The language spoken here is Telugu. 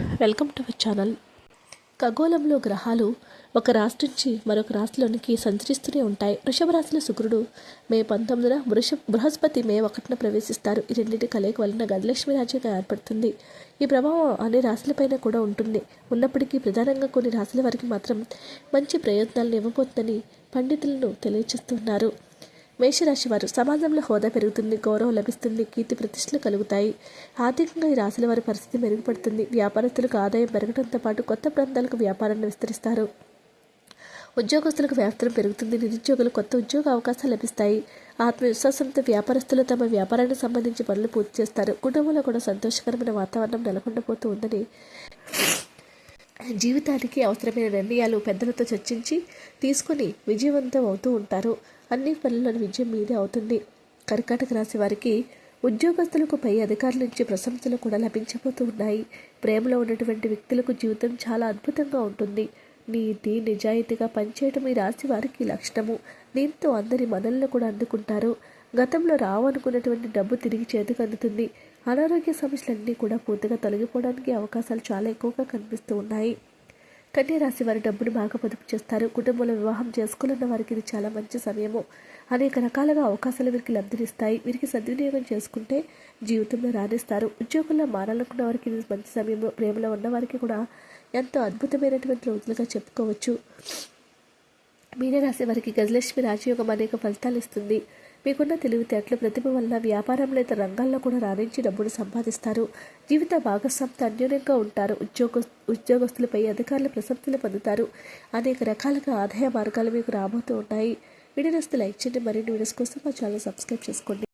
Welcome to our channel. ఖగోళంలో గ్రహాలు ఒక రాశి నుంచి మరొక రాశిలోనికి సంచరిస్తూనే ఉంటాయి. వృషభ రాశిలో శుక్రుడు మే పంతొమ్మిదిన వృష బృహస్పతి మే ఒకటిన ప్రవేశిస్తారు. ఈ రెండింటి కలయిక వలన గజలక్ష్మి రాజ్యంగా ఏర్పడుతుంది. ఈ ప్రభావం అన్ని రాశులపైన కూడా ఉంటుంది. ఉన్నప్పటికీ ప్రధానంగా కొన్ని రాశుల వారికి మాత్రం మంచి ప్రయోజనాలను ఇవ్వబోతుందని పండితులను తెలియజేస్తున్నారు. మేషరాశి వారు సమాజంలో హోదా పెరుగుతుంది గౌరవం లభిస్తుంది కీర్తి ప్రతిష్టలు కలుగుతాయి. ఆర్థికంగా ఈ రాశుల వారి పరిస్థితి మెరుగుపడుతుంది. వ్యాపారస్తులకు ఆదాయం పెరగడంతో పాటు కొత్త ప్రాంతాలకు వ్యాపారాన్ని విస్తరిస్తారు. ఉద్యోగస్తులకు వ్యాప్తం పెరుగుతుంది. నిరుద్యోగులు కొత్త ఉద్యోగ అవకాశాలు లభిస్తాయి. ఆత్మవిశ్వాసంతో వ్యాపారస్తులు తమ వ్యాపారానికి సంబంధించి పనులు పూర్తి చేస్తారు. కుటుంబంలో కూడా సంతోషకరమైన వాతావరణం నెలకొండబోతూ ఉందని జీవితానికి అవసరమైన నిర్ణయాలు పెద్దలతో చర్చించి తీసుకొని విజయవంతం అవుతూ ఉంటారు. అన్ని పనులను విజయం మీదే అవుతుంది. కర్కాటక రాశి వారికి ఉద్యోగస్తులకు పై అధికారుల నుంచి ప్రశంసలు కూడా లభించబోతూ ఉన్నాయి. ప్రేమలో ఉన్నటువంటి వ్యక్తులకు జీవితం చాలా అద్భుతంగా ఉంటుంది. నీతి నిజాయితీగా పనిచేయడం ఈ రాశి వారికి లక్షణము. దీంతో అందరి మనల్ని కూడా అందుకుంటారు. గతంలో రావనుకున్నటువంటి డబ్బు తిరిగి చేతికి అందుతుంది. అనారోగ్య సమస్యలన్నీ కూడా పూర్తిగా తొలగిపోవడానికి అవకాశాలు చాలా ఎక్కువగా కనిపిస్తూ ఉన్నాయి. కన్యా రాశి వారి డబ్బును బాగా పొదుపు చేస్తారు. కుటుంబంలో వివాహం చేసుకోవాలన్న వారికి ఇది చాలా మంచి సమయము. అనేక రకాలుగా అవకాశాలు వీరికి లబ్ధినిస్తాయి. వీరికి సద్వినియోగం చేసుకుంటే జీవితంలో రాణిస్తారు. ఉద్యోగంలో మారాలనుకున్న వారికి ఇది మంచి సమయము. ప్రేమలో ఉన్నవారికి కూడా ఎంతో అద్భుతమైనటువంటి రోజులుగా చెప్పుకోవచ్చు. మీనరాశి వారికి గజలక్ష్మి రాజయోగం అనేక ఫలితాలు ఇస్తుంది. మీకున్న తెలివితేటలు ప్రతిభ వల్ల వ్యాపారంలో ఇతర రంగాల్లో కూడా రాణించి డబ్బును సంపాదిస్తారు. జీవిత భాగస్వామితో అన్యోన్యంగా ఉంటారు. ఉద్యోగ ఉద్యోగస్తులపై అధికారులు ప్రశంసలు పొందుతారు. అనేక రకాలుగా ఆదాయ మార్గాలు మీకు రాబోతూ ఉన్నాయి వీడియోస్ లైక్ చేయండి. మరిన్ని వీడియోస్ కోసం మా ఛానల్ సబ్స్క్రైబ్ చేసుకోండి.